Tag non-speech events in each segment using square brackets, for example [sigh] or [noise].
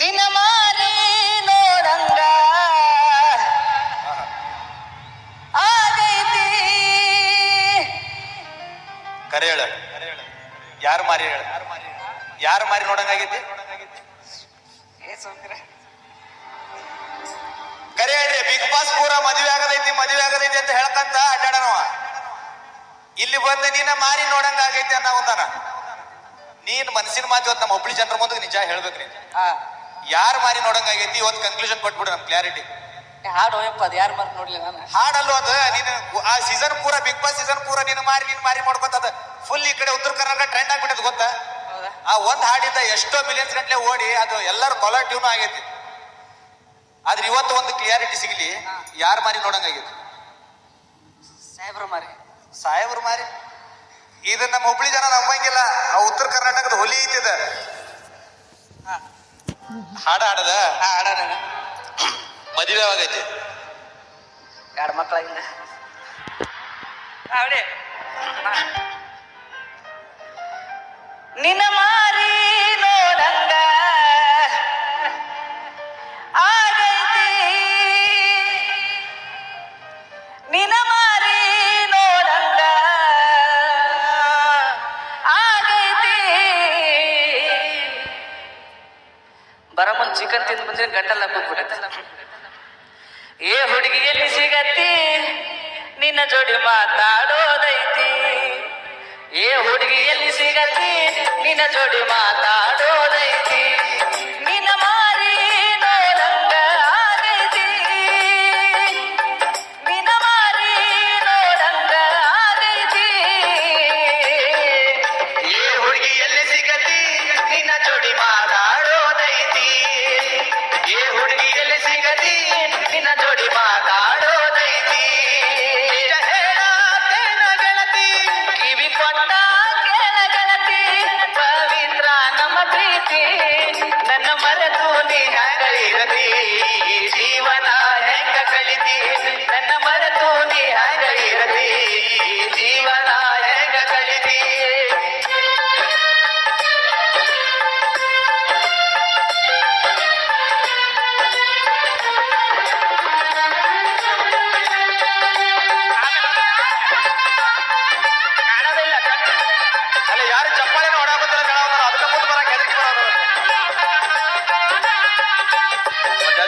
ನಿನ್ನ ಮಾರಿ ನೋಡಂಗ. ಆಗೈತಿ. ಕರೆ ಹೇಳ. ಯಾರು ಮಾರಿ ಹೇಳ. ಯಾರು ಮಾರಿ ನೋಡಂಗಾಗೈತಿ. ಕರೆ ಹೇಳ್ರಿ ಬಿಗ್ ಬಾಸ್ ಪೂರ ಮದುವೆ ಆಗದೈತಿ ಮದುವೆ ಆಗದೈತಿ ಅಂತ ಹೇಳ್ಕಂತ ಅಡ್ಡಾಡನವ. ಇಲ್ಲಿ ಬಂದ ನೀನ ಮಾರಿ ನೋಡಂಗ ಆಗೈತಿ ಒಂದನ. ನೀನ್ ಮನಸ್ಸಿನ ಮಾತು ನಮ್ಮ ಹುಬ್ಳಿ ಜನರ ಮುಂದೆ ನಿಜ ಹೇಳ್ಬೇಕ್ರಿ ಆ, ಯಾರು ಮಾರಿ ನೋಡಂಗಾಗೈತಿ ಇವತ್ತು ಕನ್ಕ್ಲೂಷನ್ ಕೊಟ್ಬಿಡು ನಮ್ ಕ್ಲಾರಿಟಿ ಹಾಡು ಹೋಯಪ್ಪ ಅದು ಯಾರು ಮಾರ್ಕ್ ನೋಡ್ಲಿ ನಾನು? ಹಾಡಲ್ಲೂ ಅದು ನೀನು ಆ ಸೀಸನ್ ಪೂರ ಬಿಗ್ ಬಾಸ್ ಸೀಸನ್ ಪೂರ ನೀನು ಮಾರಿ ನೀನು ಮಾರಿ ಮಾಡ್ಕೊತದ ಫುಲ್ ಈ ಕಡೆ ಉತ್ತರ ಕರ್ನಾಟಕ ಟ್ರೆಂಡ್ ಆಗ್ಬಿಟ್ಟದ ಗೊತ್ತಾ? ಹೌದಾ? ಆ ಒಂದ್ ಹಾಡಿಂದ ಎಷ್ಟೋ ಮಿಲಿಯನ್ಸ್ ಗಂಟ್ಲೆ ಓಡಿ ಅದು ಎಲ್ಲರೂ ಕಾಲರ್ ಟ್ಯೂನ್ ಆಗೈತಿ. ಆದ್ರೆ ಇವತ್ತು ಒಂದು ಕ್ಲಿಯಾರಿಟಿ ಸಿಗ್ಲಿ ಯಾರು ಮಾರಿ ನೋಡಂಗಾಗೈತಿ ಸಾಹೇಬ್ರ ಮಾರಿ. ಸಾಹೇಬ್ರು ಮಾರಿ? ಇದನ್ನ ನಮ್ಮ ಹುಬ್ಳಿ ಜನ ನಂಬಂಗಿಲ್ಲ. ಆ ಉತ್ತರ ಕರ್ನಾಟಕದ ಹುಲಿ ಐತಿದ ಹಾಡ ಹಾಡದ? ಹಾ ಹಾಡೋಣ. ಮದುವೆ ಆಗೈತಿ ಎರಡು ಮಕ್ಕಳಾಗಿಲ್ಲ ಅವಡೆ ನಿನ್ನ ಮಾರಿ ತಿಂದು ಬಂದ್ರೆ ಗಂಟಲ್ಲ ಕೂತ್ಬಿಡುತ್ತೆ. ಏ ಹುಡುಗಿ ಎಲ್ಲಿ ಸಿಗತ್ತಿ, ನಿನ್ನ ಜೋಡಿ ಮಾತಾಡೋದೈತಿ. ಏ ಹುಡುಗಿಯಲ್ಲಿ ಸಿಗತ್ತಿ, ನಿನ್ನ ಜೋಡಿ ಮಾತಾಡೋದೈತಿ.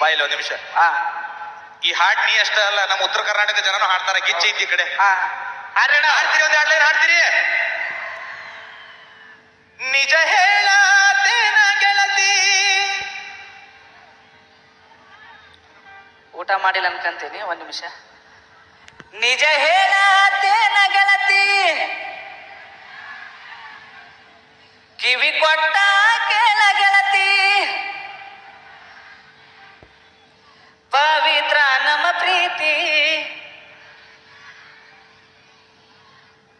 ಬಾಯಿಲ್ಲ ಒಂದು ನಿಮಿಷ. ಈ ಹಾಡ್ ನೀ ಅಷ್ಟ ಅಲ್ಲ ನಮ್ಮ ಉತ್ತರ ಕರ್ನಾಟಕ ಜನನು ಹಾಡ್ತಾರ ಗಿಚ್ಚ ಐತಿ ಈ ಕಡೆ. ಹಾ. ಹಾಡ್ತೀರಿ ಒಂದ್ ಎರಡು ಲೈನ್ ಹಾಡ್ತೀರಿ? ನಿಜ ಹೇಳತೇನ ಮಾಡಿಲ್ಲ ಅನ್ಕಂತೀನಿ, ಒಂದ್ ನಿಮಿಷ. ನಿಜ ಹೇಳತೇನ ಗೆಳತಿ ಕಿವಿ ಕೊಟ್ಟ ಕೇಳ ಗೆಳತಿ ಪವಿತ್ರ ನಮ್ಮ ಪ್ರೀತಿ.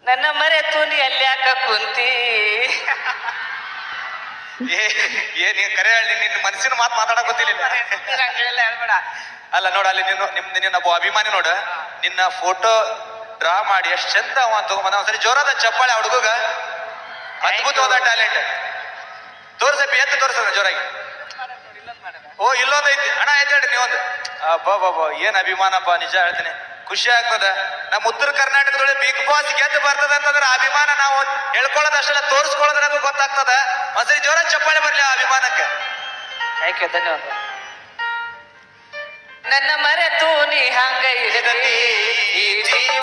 ನನ್ನ ಮರೆತು ನೀ ಅಲ್ಯಾಕ ಕುಂತಿ? [laughs] ಏ ನೀನ್ ಕರೆ ಹೇಳಿ ನಿನ್ನ ಮನಸ್ಸಿನ ಮಾತು ಮಾತಾಡಕ್ ಗೊತ್ತಿಲ್ಲ ಹೇಳ್ಬೇಡ ಅಲ್ಲ ನೋಡ ಅಲ್ಲಿ ನೀನು ನಿಮ್ದು ನಿನ್ನ ಒಬ್ಬ ಅಭಿಮಾನಿ ನೋಡ. ನಿನ್ನ ಫೋಟೋ ಡ್ರಾ ಮಾಡಿ ಎಷ್ಟು ಚಂದ ಅವ ತಗೊಂಬಂದ ಒಂದ್ಸರಿ ಜೋರಾದ ಚಪ್ಪಾಳೆ ಹುಡುಗ ಅದ್ಭುತವಾದ ಟ್ಯಾಲೆಂಟ್ ತೋರ್ಸಪ್ಪ ಎತ್ತು ತೋರ್ಸದ ಜೋರಾಗಿ. ಓ ಇಲ್ಲೊಂದೈತಿ. ಅಣ್ಣ ಐತಿ ಹೇಳಿ ನೀವೊಂದು. ಅಬ್ಬಾ ಬಾಬಾ ಏನ್ ಅಭಿಮಾನಪ್ಪ ನಿಜ ಹೇಳ್ತೀನಿ. ಖುಷಿ ಆಗ್ತದ? ನಮ್ಮ ಉತ್ತರ ಕರ್ನಾಟಕದೊಳಗೆ ಬಿಗ್ ಬಾಸ್ ಗೆದ್ದು ಬರ್ತದ ಅಂತಂದ್ರೆ ಅಭಿಮಾನ ನಾವು ಹೇಳ್ಕೊಳ್ಳೋದಷ್ಟೆಲ್ಲ ತೋರಿಸ್ಕೊಳ್ಳೋದ್ರ ಗೊತ್ತಾಗ್ತದ? ಒಂದ್ಸರಿ ಜೋರ ಚಪ್ಪಾಳೆ ಬರ್ಲಿ ಆ ಅಭಿಮಾನಕ್ಕೆ. ಥ್ಯಾಂಕ್ ಧನ್ಯವಾದ ನನ್ನ ಮರೆತು ನೀ ಹಂಗ ಈ ಜೀವನ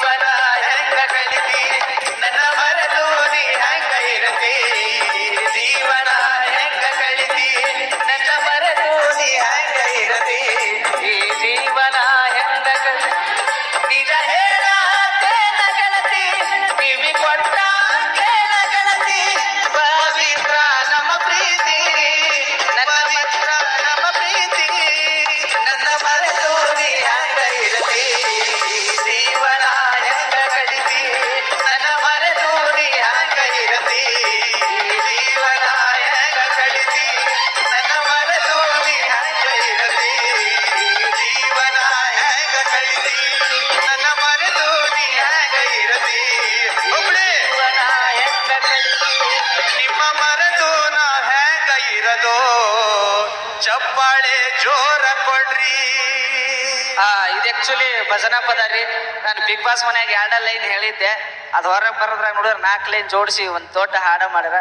ಕೊಡ್ರಿ ಆ, ಇದು ಆಕ್ಚುಲಿ ಭಜನಾ ಪದ ರೀ. ನಾನು ಬಿಗ್ ಬಾಸ್ ಮನ್ಯಾಗ ಎರಡ ಲೈನ್ ಹೇಳಿದ್ದೆ. ಅದು ಹೊರಗೆ ಬರೋದ್ರಾಗ ನೋಡಿದ್ರೆ ನಾಲ್ಕು ಲೈನ್ ಜೋಡಿಸಿ ಒಂದು ದೊಡ್ಡ ಹಾಡ ಮಾಡ್ಯಾರ.